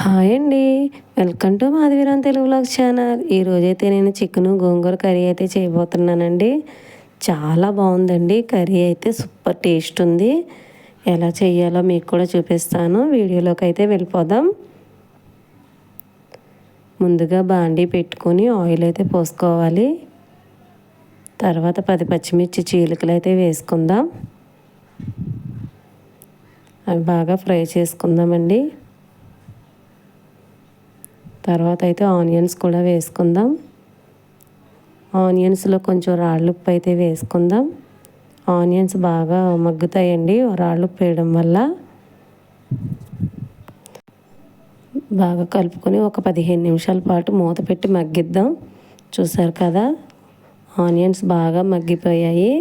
Hi అండి. Welcome to Madhaviran Telugu blog channel. ఈరోజైతే నేను చికెన్ గోంగూర కర్రీ అయితే చేయబోతున్నానండి. చాలా బాగుందండి. కర్రీ అయితే సూపర్ టేస్ట్ ఉంది. ఎలా చేయాలో మీకు కూడా చూపిస్తాను. వీడియోలోకి అయితే వెళ్ళిపోదాం. ముందుగా బాండీ పెట్టుకొని ఆయిల్ అయితే పోసుకోవాలి. తర్వాత పది పచ్చిమిర్చి చీలికలు అయితే వేసుకుందాం. అవి బాగా ఫ్రై చేసుకుందామండి. తర్వాత అయితే ఆనియన్స్ కూడా వేసుకుందాం. ఆనియన్స్లో కొంచెం రాళ్ళుప్పు అయితే వేసుకుందాం. ఆనియన్స్ బాగా మగ్గుతాయండి రాళ్ళుప్పు వేయడం వల్ల. బాగా కలుపుకొని ఒక పదిహేను నిమిషాల పాటు మూత పెట్టి మగ్గిద్దాం. చూసారు కదా ఆనియన్స్ బాగా మగ్గిపోయాయి.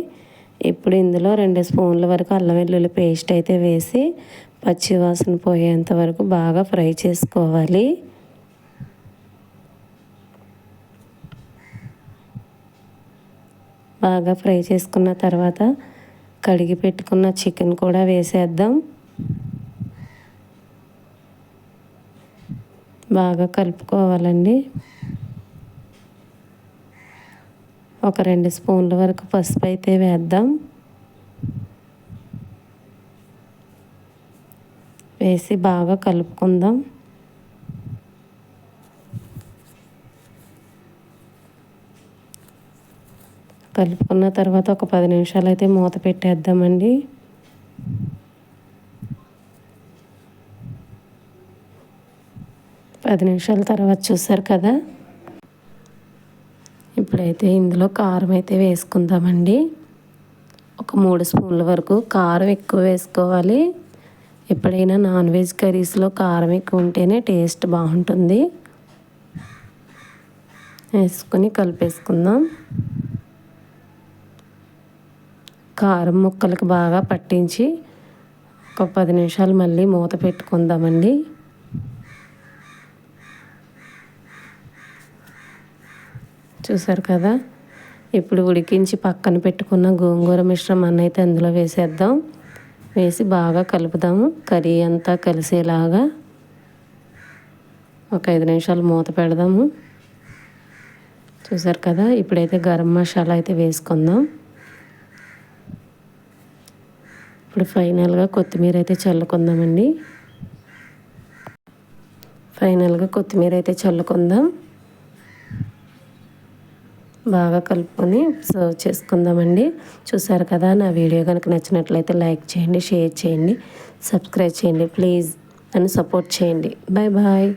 ఇప్పుడు ఇందులో రెండు స్పూన్ల వరకు అల్లం వెల్లుల్లి పేస్ట్ అయితే వేసి పచ్చివాసన పోయేంత వరకు బాగా ఫ్రై చేసుకోవాలి. బాగా ఫ్రై చేసుకున్న తర్వాత కడిగి పెట్టుకున్న చికెన్ కూడా వేసేద్దాం. బాగా కలుపుకోవాలండి. ఒక రెండు స్పూన్ల వరకు పసుపు అయితే వేద్దాం. వేసి బాగా కలుపుకుందాం. కలుపుకున్న తర్వాత ఒక పది నిమిషాలు అయితే మూత పెట్టేద్దామండి. పది నిమిషాల తర్వాత చూసారు కదా? ఇప్పుడైతే ఇందులో కారం అయితే వేసుకుందామండి. ఒక మూడు స్పూన్ల వరకు కారం ఎక్కువ వేసుకోవాలి. ఎప్పుడైనా నాన్ వెజ్ కర్రీస్లో కారం ఎక్కువ ఉంటేనే టేస్ట్ బాగుంటుంది. వేసుకొని కలిపేసుకుందాం. కారం ముక్కలకు బాగా పట్టించి ఒక పది నిమిషాలు మళ్ళీ మూత పెట్టుకుందామండి. చూసారు కదా? ఇప్పుడు ఉడికించి పక్కన పెట్టుకున్న గోంగూర మిశ్రమాన్ని అయితే అందులో వేసేద్దాం. వేసి బాగా కలుపుదాము. కర్రీ అంతా కలిసేలాగా ఒక ఐదు నిమిషాలు మూత పెడదాము. చూసారు కదా? ఇప్పుడైతే గరం మసాలా అయితే వేసుకుందాం. ఇప్పుడు ఫైనల్గా కొత్తిమీర అయితే చల్లుకుందామండి. ఫైనల్గా కొత్తిమీర అయితే చల్లుకుందాం. బాగా కలుపుకొని సర్వ్ చేసుకుందామండి. చూసారు కదా నా వీడియో కనుక నచ్చినట్లయితే లైక్ చేయండి షేర్ చేయండి సబ్స్క్రైబ్ చేయండి ప్లీజ్ నన్ను సపోర్ట్ చేయండి. Bye bye.